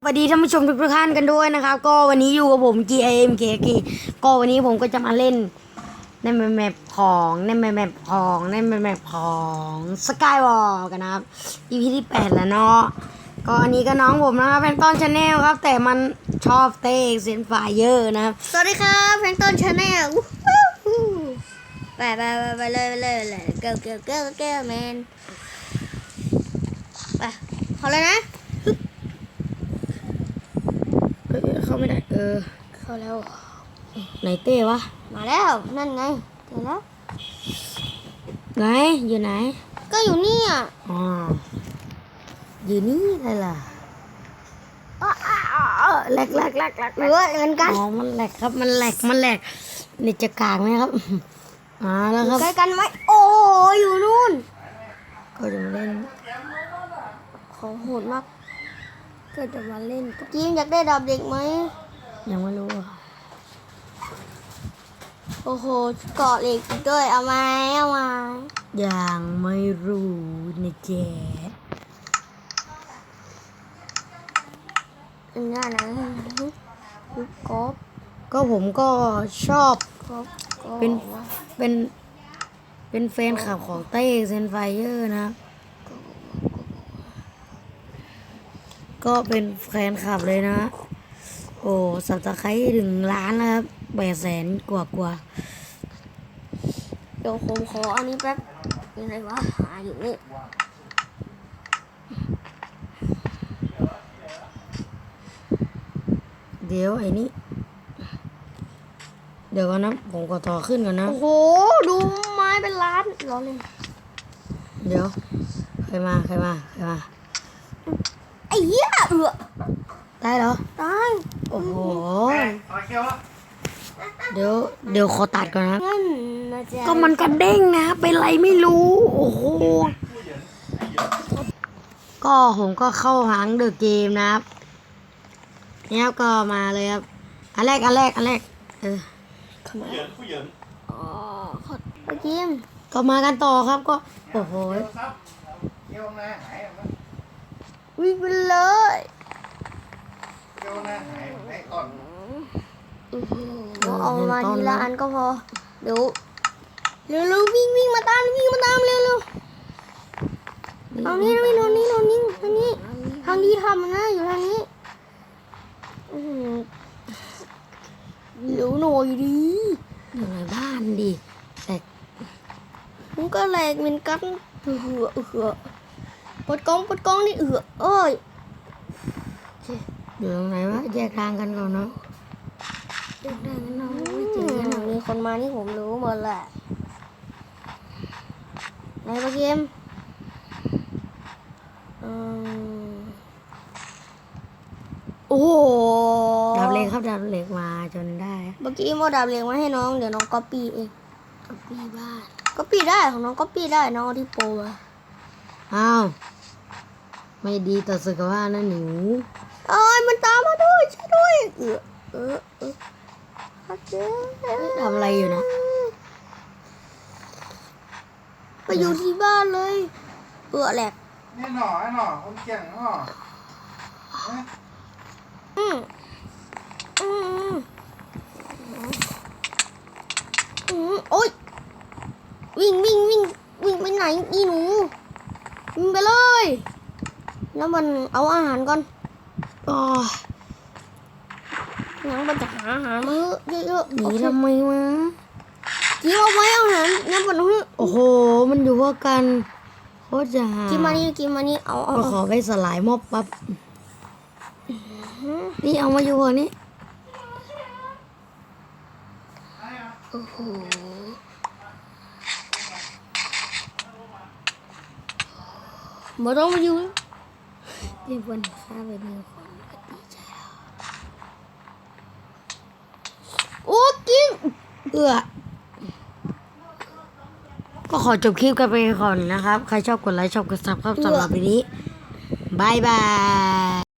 สวัสดีท่านผู้ชมทุกท่านกันด้วยนะครับ ก็วันนี้อยู่กับผม G I M K K ก็วันนี้ผมก็จะมาเล่นในแมปของในแมปของในแมปของสกายวอลกันนะครับ EP ที่แปดแล้วเนาะก็อันนี้ก็น้องผมนะครับแพนต้นชาแนลครับ แต่มันชอบเตะเซนไฟเยอร์นะครับ สวัสดีครับแพงต้นชาแนลไปไปไปไปเลยไปเลยเลยเกลเกลเกลเกลแมนไปขอเลยนะ เอ้ยเข้าไม่ได้ เออ เข้า แล้ว ไหนเต้วะ มาแล้ว นั่นไงเจอแล้ว ไหน อยู่ไหน ก็อยู่นี่อะอ๋ออยู่นี่เลยล่ะอ้าวอ้าวอ้าวอ้าวแหลกแหลกแหลกแหลกเออเหมือนกันอ๋อมันแหลกครับ มันแหลก มันแหลก นี่จะกลางไหมครับอ่าแล้วครับใกล้กันไหมโอ้ยอยู่นู่น ก็จะมาเล่น ของโหดมาก ก็จะมาเล่นจีมอยากได้ดาบเด็กไหม ยังไม่รู้อะโอ้โหเกาะเหล็กด้วยเอาไหมเอาไหมยังไม่รู้นะเจ๊อันนี้นะกบก็ผมก็ชอบ กบกบเป็นเป็นเป็นแฟนคลับของเต้เซนไฟเยอร์นะ ก็เป็นแฟนคลับเลยนะ โอ้สับตะไคร้ถึงล้านแล้วครับแปดแสนกว่ากว่าเดี๋ยวผมขออันนี้แป๊บยังไงวะหาอยู่นี่เดี๋ยวไอ้นี่ เดี๋ยวก่อนนะ ผมก็ต่อขึ้นก่อนนะ โอ้โห ดูไม้เป็นล้านร้อนเลย เดี๋ยว ใครมา ใครมา ใครมา ไอ้เหี้ยเอือ ได้เหรอตายโอ้โห เดี๋ยว เดี๋ยวขอตัดก่อนนะ งั้นนะจ๊ะก็มันกระเด้งนะ เป็นไรไม่รู้ โอ้โห ก็ผมก็เข้าหางเดอะเกมนะครับเนี่ยครับก็มาเลยครับ อันแรก อันแรก อันแรก เอออ๋อขอไปกิมก็มากันต่อครับก็ โอ้โหเกี่ยวหน้าหายมั้ยวิ่งไปเลย กี่ยวหน้าหายไอ้ก่อนเอาเอามาทีละอันก็พอ เดี๋ยวเร็วๆวิ่งวิ่งมาตามวิ่งมาตามเร็วๆทางนี้วิ่งทางนี้ทางนี้ทางนี้ทางที่ทำนะอยู่ทางนี้เร็วหน่อยดีอยู่ในบ้านดิแต่มันก็แหลกเหมือนกันเอือเอือปดกล้องปดกล้องนี่เอือเอ้ย อยู่ตรงไหนวะแยกทางกันก่อนเนาะแยกทางกันเนาะไม่เจอือมเนาะมีคนมานี่ผมรู้หมดแหละไหนปะเกมอืมโอ้โหดับเล็กครับดับเล็กมาจนได้เมื่อกี้เอาดาบเหล็กมาให้น้องเดี๋ยวน้องก๊อปปี้เองก็พี่บ้านก๊อปปี้ได้ของน้องก๊อปปี้ได้น้องเอาที่โปรอะอ้าวไม่ดีต่อสุขภาพนะหนู เอ้ยมันตามมาด้วยช่วยด้วยเออเออเออโอเคทำอะไรอยู่นะไปอยู่ที่บ้านเลยเออแหลกนี่หน่อไอ้หน่อคนเก่งหน่ออืมอืมอืมโอ๊ยวิ่งวิ่งวิ่งวิ่งไปไหนอีหนูวิ่งไปเลย แล้วมันเอาอาหารก่อน ก็งั้นมันจะหาอาหารมาเยอะๆหนีโอเคทำไมวะกินเอาไว้อาหารงั้นมันเฮ้ยโอ้โห มันอยู่พวกกันโคตรจะหากินมานี่กินมานี่เอาเอาก็ขเอาอไปสลายมอบปั๊บนี่เอามาอยู่พวกนี้โอ้โหมาต้องมาอยู่เรียกวันข้าไปมีคนก็ดีใจแล้ว โอ้ กินเอื้อก็ขอจบคลิปกันไปก่อนนะครับ ใครชอบกดไลค์ชอบกดซับครับสำหรับวันนี้บายบาย